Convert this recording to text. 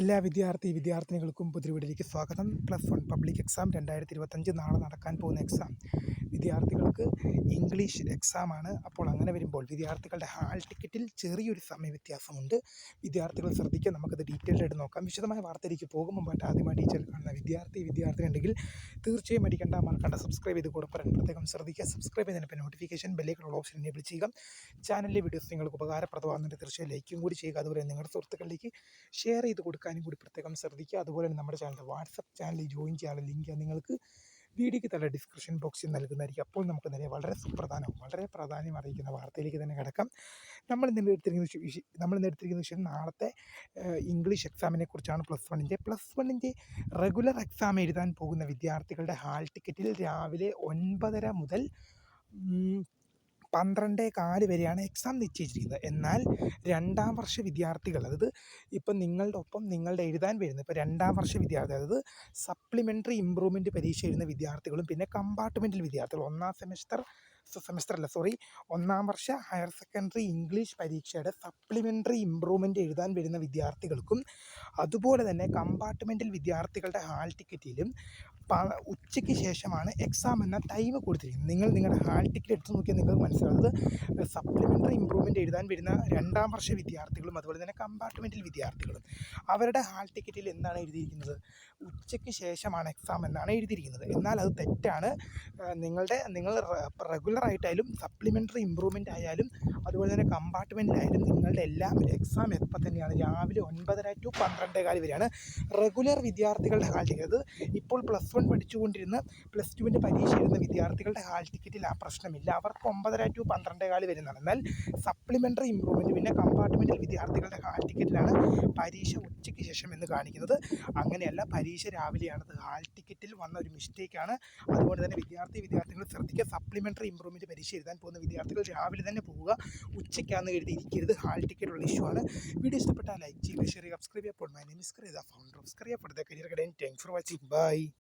എല്ലാ വിദ്യാർത്ഥി വിദ്യാർത്ഥിനികൾക്കും പുതിയ സ്വാഗതം. പ്ലസ് വൺ പബ്ലിക് എക്സാം രണ്ടായിരത്തി ഇരുപത്തഞ്ച് നാളെ നടക്കാൻ പോകുന്ന എക്സാം. വിദ്യാർത്ഥികൾക്ക് ഇംഗ്ലീഷ് എക്സാമാണ്. അപ്പോൾ അങ്ങനെ വരുമ്പോൾ വിദ്യാർത്ഥികളുടെ ഹാൾ ടിക്കറ്റിൽ ചെറിയൊരു സമയ വ്യത്യാസമുണ്ട്. വിദ്യാർത്ഥികൾ ശ്രദ്ധിക്കുക നമുക്കത് ഡീറ്റെയിൽഡ് ആയിട്ട് നോക്കാം. വിശദമായ വാർത്തയിലേക്ക് പോകും മുമ്പായിട്ട് ആദ്യമായി ടീച്ചർ കാണുന്ന വിദ്യാർത്ഥി വിദ്യാർത്ഥി ഉണ്ടെങ്കിൽ തീർച്ചയായും അടിക്കേണ്ട മറക്കേണ്ട. സബ്സ്ക്രൈബ് ചെയ്ത് കൂടെ പറയാൻ പ്രത്യേകം ശ്രദ്ധിക്കുക. സബ്സ്ക്രൈബ് ചെയ്തതിന് നോട്ടിഫിക്കേഷൻ ബെല്ലേക്കുള്ള ഓപ്ഷൻ എനേബിൾ ചെയ്യുക. ചാനലിലെ വീഡിയോസ് നിങ്ങൾക്ക് ഉപകാരപ്രദമാകുന്നുണ്ട്. തീർച്ചയായും ലൈക്കും കൂടി ചെയ്യുക. അതുപോലെ നിങ്ങളുടെ സുഹൃത്തുക്കളിലേക്ക് ഷെയർ ചെയ്ത് കൊടുക്കാനും കൂടി പ്രത്യേകം ശ്രദ്ധിക്കുക. അതുപോലെ തന്നെ നമ്മുടെ ചാനൽ വാട്സപ്പ് ചാനലിൽ ജോയിൻ ചെയ്യാനുള്ള ലിങ്ക് നിങ്ങൾക്ക് വീഡിയോയ്ക്ക് തന്നെ ഡിസ്ക്രിപ്ഷൻ ബോക്സിൽ നൽകുന്നതായിരിക്കും. അപ്പോൾ നമുക്ക് നേരെ വളരെ സുപ്രധാനവും വളരെ പ്രാധാന്യം അറിയിക്കുന്ന വാർത്തയിലേക്ക് തന്നെ കിടക്കാം. നമ്മൾ ഇന്ന് എടുത്തിരിക്കുന്ന വിഷയം നമ്മൾ ഇന്ന് എടുത്തിരിക്കുന്ന വിഷയം നാളത്തെ ഇംഗ്ലീഷ് എക്സാമിനെ കുറിച്ചാണ്. പ്ലസ് വണ്ണിന്റെ പ്ലസ് വണ്ണിന്റെ റെഗുലർ എക്സാം എഴുതാൻ പോകുന്ന വിദ്യാർത്ഥികളുടെ ഹാൾ ടിക്കറ്റിൽ രാവിലെ ഒൻപതര മുതൽ പന്ത്രണ്ടേ കാൽ വരെയാണ് എക്സാം നിശ്ചയിച്ചിരിക്കുന്നത്. എന്നാൽ രണ്ടാം വർഷ വിദ്യാർത്ഥികൾ അതായത് ഇപ്പം നിങ്ങളുടെ ഒപ്പം നിങ്ങളുടെ എഴുതാൻ വരുന്ന ഇപ്പോൾ രണ്ടാം വർഷ വിദ്യാർത്ഥി അതായത് സപ്ലിമെന്ററി ഇമ്പ്രൂവ്മെന്റ് പരീക്ഷ എഴുതുന്ന വിദ്യാർത്ഥികളും പിന്നെ കമ്പാർട്ട്മെന്റൽ വിദ്യാർത്ഥികൾ ഒന്നാം സെമിസ്റ്റർ സെമസ്റ്റർ അല്ല സോറി ഒന്നാം വർഷ ഹയർ സെക്കൻഡറി ഇംഗ്ലീഷ് പരീക്ഷയുടെ സപ്ലിമെന്ററി ഇമ്പ്രൂവ്മെന്റ് എഴുതാൻ വരുന്ന വിദ്യാർത്ഥികൾക്കും അതുപോലെ തന്നെ കമ്പാർട്ട്മെന്റിൽ വിദ്യാർത്ഥികളുടെ ഹാൾ ടിക്കറ്റിലും ഉച്ചയ്ക്ക് ശേഷമാണ് എക്സാം എന്ന ടൈം കൊടുത്തിരിക്കുന്നത്. നിങ്ങൾ നിങ്ങളുടെ ഹാൾ ടിക്കറ്റ് എടുത്ത് നോക്കിയാൽ നിങ്ങൾക്ക് മനസ്സിലാവുന്നത് സപ്ലിമെന്ററി ഇമ്പ്രൂവ്മെന്റ് എഴുതാൻ വരുന്ന രണ്ടാം വർഷ വിദ്യാർത്ഥികളും അതുപോലെ തന്നെ കമ്പാർട്ട്മെന്റിൽ വിദ്യാർത്ഥികളും അവരുടെ ഹാൾ ടിക്കറ്റിൽ എന്താണ് എഴുതിയിരിക്കുന്നത്? ഉച്ചയ്ക്ക് ശേഷമാണ് എക്സാം എന്നാണ് എഴുതിയിരിക്കുന്നത്. എന്നാൽ അത് തെറ്റാണ്. നിങ്ങളുടെ നിങ്ങൾ റെഗുലർ ആയിട്ടായാലും സപ്ലിമെന്ററി ഇമ്പ്രൂവ്മെന്റ് ആയാലും അതുപോലെ തന്നെ കമ്പാർട്ട്മെന്റിലായാലും നിങ്ങളുടെ എല്ലാം എക്സാം എപ്പോൾ തന്നെയാണ്? രാവിലെ ഒൻപതര ടു പന്ത്രണ്ടേ വരെയാണ് റെഗുലർ വിദ്യാർത്ഥികളുടെ ഹാൾ ടിക്കറ്റ് ഇപ്പോൾ പ്ലസ് വൺ പഠിച്ചുകൊണ്ടിരുന്ന പ്ലസ് ടുവിന്റെ പരീക്ഷ എഴുതുന്ന വിദ്യാർത്ഥികളുടെ ഹാൾ ടിക്കറ്റിൽ ആ പ്രശ്നമില്ല. അവർക്ക് ഒമ്പതര ടു പന്ത്രണ്ടേ കാൽ വരുന്നതാണ്. എന്നാൽ സപ്ലിമെന്ററി ഇമ്പ്രൂവ്മെന്റ് പിന്നെ കമ്പാർട്ട്മെന്റൽ വിദ്യാർത്ഥികളുടെ ഹാൾ ടിക്കറ്റിലാണ് പരീക്ഷ ഉച്ചയ്ക്ക് ശേഷം എന്ന് കാണിക്കുന്നത്. അങ്ങനെയല്ല പരീക്ഷ രാവിലെയാണത് ഹാൾ ടിക്കറ്റിൽ വന്ന ഒരു മിസ്റ്റേക്കാണ് അതുപോലെ തന്നെ വിദ്യാർത്ഥി വിദ്യാർത്ഥികൾ ശ്രദ്ധിക്കുക. സപ്ലിമെന്ററി ഇമ്പ്രൂവ്മെന്റ് പരീക്ഷ എഴുതാൻ പോകുന്ന വിദ്യാർത്ഥികൾ രാവിലെ തന്നെ പോവുക. ഉച്ചയ്ക്കാന്ന് എഴുതിയിരിക്കരുത് ഹാൾ ടിക്കറ്റുള്ള ഇഷ്യൂ ആണ്. വീഡിയോ ഇഷ്ടപ്പെട്ടാൽ ലൈക്ക് ചെയ്യുക share subscribe ചെയ്യപ്പോൾ my name is founder of സ്ക്രിയ for the career guidance thanks for watching bye